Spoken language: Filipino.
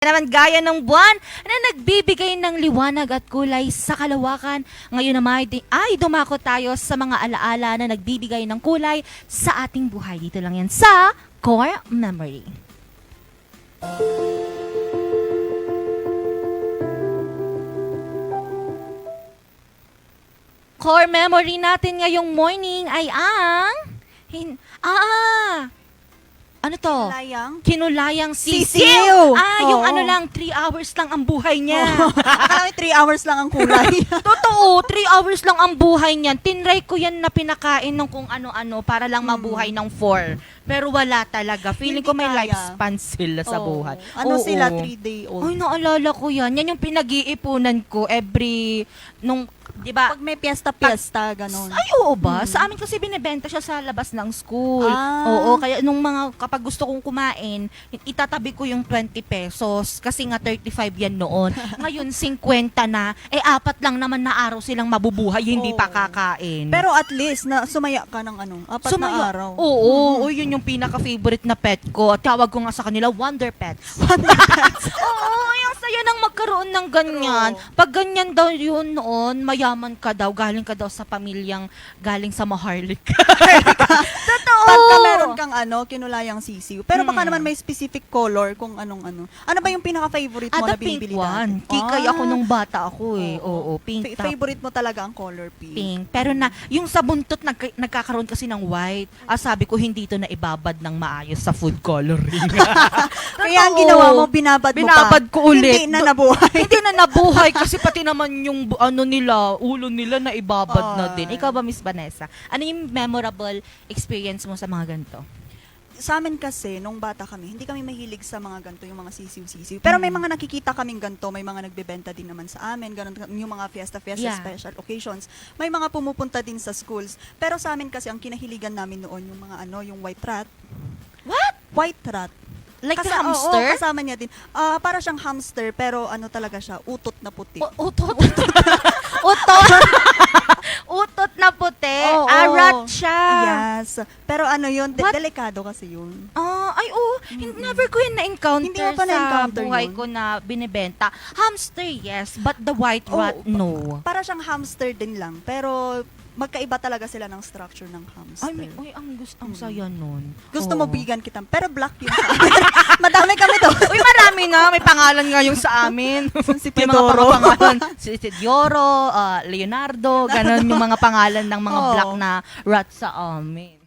naman gaya ng buwan na nagbibigay ng liwanag at kulay sa kalawakan. Ngayon naman ay dumako tayo sa mga alaala na nagbibigay ng kulay sa ating buhay. Dito lang yan sa Core Memory. Core memory natin ngayong morning ay ang... Ah! Ano to? Layang? Kinulayang sisiw. Sisiw! Ah, yung Oo. ano lang, 3 hours lang ang buhay niya. Akala ko 3 hours lang ang kulay. Totoo, 3 hours lang ang buhay niyan. Tinry ko yan na pinakain ng kung ano-ano para lang mabuhay ng 4. Pero wala talaga. Feeling ko Hindi may kaya. lifespan sila sa Oo. buhay. Ano Oo. sila, 3 day old? Ay, naalala ko yan. Yan yung pinag-iipunan ko every, nung, di ba? Pag may piyesta-piyesta, ganon. Ay, oo ba? Sa amin kasi binibenta siya sa labas ng school. Ah. Oo, kaya nung mga, kapag gusto kong kumain, itatabi ko yung 20 pesos kasi nga 35 yan noon. Ngayon, 50 na. Eh, apat lang naman na araw silang mabubuhay, hindi pa Oo. kakain. Pero at least, na sumaya ka ng ano, apat Sumaya- na araw. Oo, oo, yun yung pinaka-favorite na pet ko. At tawag ko nga sa kanila, Wonder Pets. Oo, yung saya nang magkaroon ng ganyan. True. Pag ganyan daw yun noon, mayaman ka daw, galing ka daw sa pamilyang galing sa Maharlik. Totoo! Pagka meron kang ano, kinulayang sisiw. Pero baka Mm. naman may specific color kung anong ano. Ano ba yung pinaka-favorite mo Ah, na the pink binibili one. dati? Kikay Ah, ako nung bata ako eh. Oo, pink fa- top. favorite mo talaga ang color pink. Pink. Pero na, yung sa buntot nagka- nagkakaroon kasi ng white. Ah, sabi ko, hindi to na ibabad ng maayos sa food coloring. Kaya ang Totoo. ginawa mo, binabad mo Binabad pa. ko ulit. Hindi na nabuhay. hindi na nabuhay kasi pati naman yung bu- ano nila, ulo nila na ibabad na Ah. din. Ikaw ba, Miss Vanessa? Ano yung memorable experience mo sa mga ganito? sa amin kasi, nung bata kami, hindi kami mahilig sa mga ganto, yung mga sisiw-sisiw. Pero may Mm. mga nakikita kaming ganto, may mga nagbebenta din naman sa amin, ganun, yung mga fiesta-fiesta, Yeah. special occasions. May mga pumupunta din sa schools. Pero sa amin kasi, ang kinahiligan namin noon, yung mga ano, yung white rat. What? White rat. Like Kasa- oo, hamster? kasama niya din. Ah, para siyang hamster, pero ano talaga siya, utot na puti. U- utot. utot. utot na puti. Oo. Yes. Pero ano yun, de- What? delikado kasi yun. Ah, ay oh, hin- never ko yun na-encounter Hindi mo pa sa na-encounter buhay yun? ko na binibenta. Hamster, yes, but the white rat, Oo, no. Para siyang hamster din lang, pero magkaiba talaga sila ng structure ng hamster. Ay, may, ay, ang gusto, ang Mm. saya nun. Gusto Oo. mo bigan kita, pero black yun sa amin. Madami kami doon. Uy, marami na. May pangalan nga yung sa amin. si May mga pangalan. Si Isidoro, ah, Leonardo, ganun yung mga pangalan ng mga Oo. black na rat sa amin.